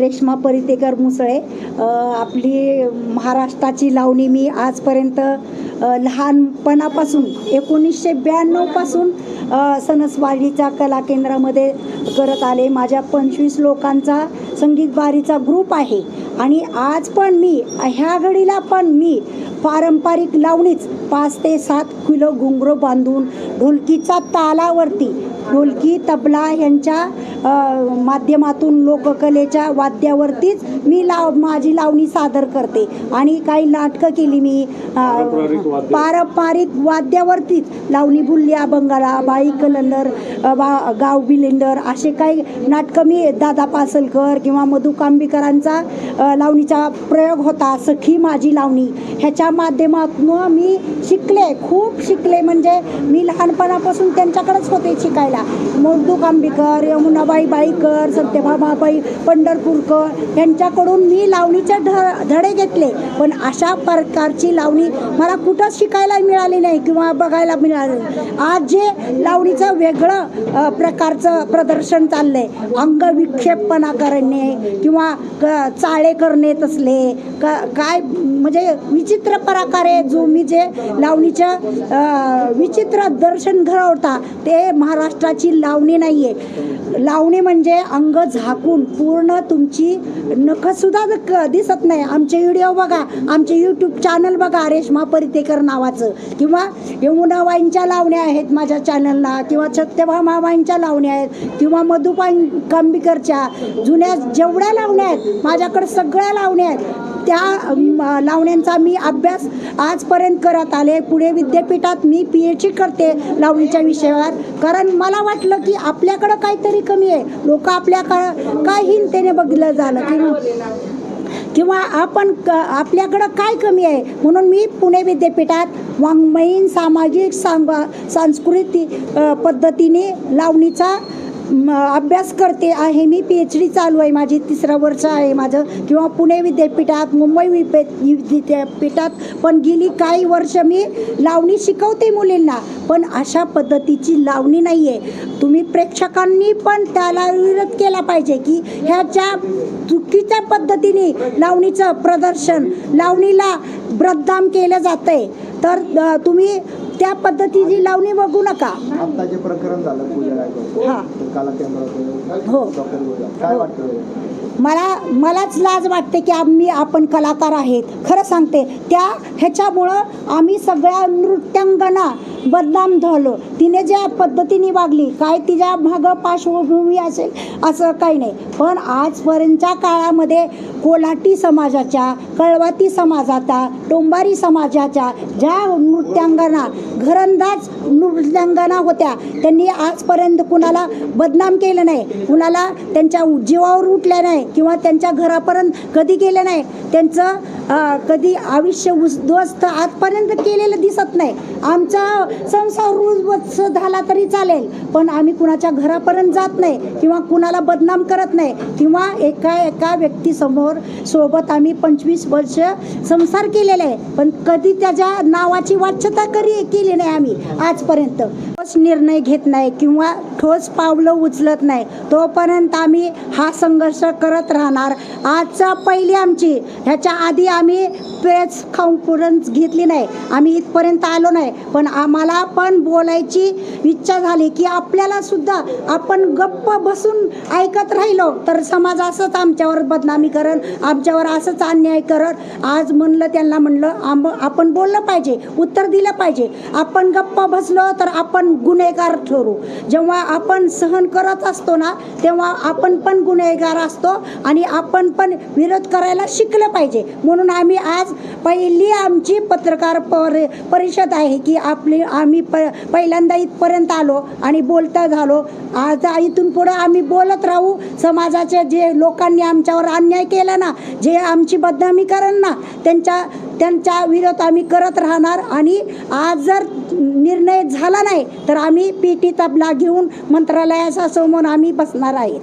रेश्मा परितेकर मुसळे आपली महाराष्ट्राची लावणी मी आजपर्यंत लहानपणापासून एकोणीसशे ब्याण्णवपासून सणसवाडीच्या कला केंद्रामध्ये करत आले. माझ्या पंचवीस लोकांचा संगीत बारीचा ग्रुप आहे. आणि आज पण मी ह्या घडीला पण मी पारंपरिक लावणीच पाच ते सात किलो घुंगरू बांधून ढोलकीचा तालावरती ढोलकी तबला यांच्या माध्यमातून लोककलेच्या वाद्यावरतीच मी लाव माझी लावणी सादर करते. आणि काही नाटकं केली मी पारंपरिक वाद्य. पारंपरिक वाद्यावरतीच लावणी बुल्ल्या बंगाला बाई कलंदर बा गाव बिलेंडर असे काही नाटकं मी दादा पासलकर किंवा मधु कांबीकरांचा लावणीचा प्रयोग होता. सखी माझी लावणी. ह्याच्या माध्यमातून मी शिकले खूप शिकले. म्हणजे मी लहानपणापासून त्यांच्याकडेच होते शिकायला. मधु कांबीकर यमुनाबाई बाईकर सत्यभामाबाई पंढरपूरकर त्यांच्याकडून मी लावणीचे ध धडे घेतले. पण अशा प्रकारची लावणी मला कुठंच शिकायला मिळाली नाही किंवा बघायला मिळाली आज जे लावणीचं वेगळं प्रकारचं प्रदर्शन चाललं आहे अंगविक्षेपणा करणे किंवा क चाळे करणे तसले क काय म्हणजे विचित्र प्रकारे जो मी जे लावणीचं विचित्र दर्शन घडवता ते महाराष्ट्राची लावणी नाही आहे लावणी म्हणजे अंग झाकून पूर्ण तुमची नखसुद्धा क- दिसत नाही. आमचे व्हिडिओ बघा आमचे यूट्यूब चॅनल बघा रेश्मा परितेकर नावाचं. किंवा यमुनाबाईंच्या लावण्या आहेत माझ्या चॅनलला किंवा सत्यभामाबाईंच्या लावण्या आहेत किंवा मधुबाई कांबीकरच्या. जुन्या जेवढ्या लावण्या आहेत माझ्याकडे सगळ्या लावण्या आहेत. त्या लावण्यांचा मी अभ्यास आजपर्यंत करत आले. पुणे विद्यापीठात मी पी एच डी करते लावणीच्या विषयावर. कारण मला वाटलं की आपल्याकडं काहीतरी कमी आहे. लोक आपल्याकडं काय हिंतेने बघितलं झालं की किंवा आपण क आपल्याकडं काय कमी आहे? म्हणून मी पुणे विद्यापीठात वाङ्मयीन सामाजिक सांग सांस्कृतिक पद्धतीने लावणीचा अभ्यास करते आहे. मी पी एच डी चालू आहे. माझी तिसरा वर्ष आहे माझं. किंवा पुणे विद्यापीठात मुंबई विपे विद्यापीठात पण गेली काही वर्ष मी लावणी शिकवते मुलींना. पण अशा पद्धतीची लावणी नाही आहे तुम्ही प्रेक्षकांनी पण त्याला विरोध केला पाहिजे की ह्याच्या चुकीच्या पद्धतीने लावणीचं प्रदर्शन लावणीला बदनाम केलं जातं आहे तर तुम्ही त्या पद्धतीची लावणी बघू नका आता जे प्रकरण झालं पूजा रायगड हा. हो. काय. वाटतं मला मलाच लाज वाटते की आम्ही आपण कलाकार आहेत खरं सांगते त्या ह्याच्यामुळं आम्ही सगळ्या नृत्यांगना बदनाम झालो तिने ज्या पद्धतीने वागली काय तिच्या मागं पार्श्वभूमी असेल असं काही नाही. पण आजपर्यंतच्या काळामध्ये कोल्हाटी समाजाच्या कळवाती समाजाचा टोंबारी समाजाच्या ज्या नृत्यांगना घरंदाज नृत्यांगना होत्या त्यांनी आजपर्यंत कुणाला बदनाम केलं नाही कुणाला त्यांच्या जीवावर उठल्या नाही किंवा त्यांच्या घरापर्यंत कधी गेलं नाही त्यांचं कधी आयुष्य उद्ध्वस्त आजपर्यंत केलेलं दिसत नाही. आमचा संसार असं झाला तरी चालेल पण आम्ही कुणाच्या घरापर्यंत जात नाही किंवा कुणाला बदनाम करत नाही किंवा एका एका व्यक्तीसमोर सोबत आम्ही पंचवीस वर्ष संसार केलेले आहे. पण कधी त्याच्या नावाची वाच्यता करी केली नाही आम्ही आजपर्यंत. ठोस निर्णय घेत नाही किंवा ठोस पावलं उचलत नाही तोपर्यंत आम्ही हा संघर्ष करत राहणार. आजचा पहिली आमची ह्याच्या आधी आम्ही प्रेस कॉन्फरन्स घेतली नाही. आम्ही इथपर्यंत आलो नाही. पण आम्हाला पण बोलायची इच्छा झाली की आपल्याला सुद्धा आपण गप्प बसून ऐकत राहिलो. तर समाज असंच आमच्यावर बदनामी करण आमच्यावर असंच अन्याय करत आज म्हणलं त्यांना म्हणलं आम आपण बोललं पाहिजे उत्तर दिलं पाहिजे. आपण गप्प बसलो तर आपण गुन्हेगार ठरू. जेव्हा आपण सहन करत असतो ना तेव्हा आपण पण गुन्हेगार असतो आणि आपण पण विरोध करायला शिकलं पाहिजे. म्हणून आम्ही आज पहिली आमची पत्रकार पर परिषद आहे की आपली आम्ही प पहिल्यांदा इथपर्यंत आलो आणि बोलता झालो. आज इथून पुढं आम्ही बोलत राहू. समाजाचे जे लोकांनी आमच्यावर अन्याय केला ना जे आमची बदनामी करण ना त्यांच्या त्यांच्या विरोध आम्ही करत राहणार. आणि आज जर निर्णय झाला नाही तर आम्ही पीटी तबला घेऊन मंत्रालयाचा समोर आम्ही बसणार आहे.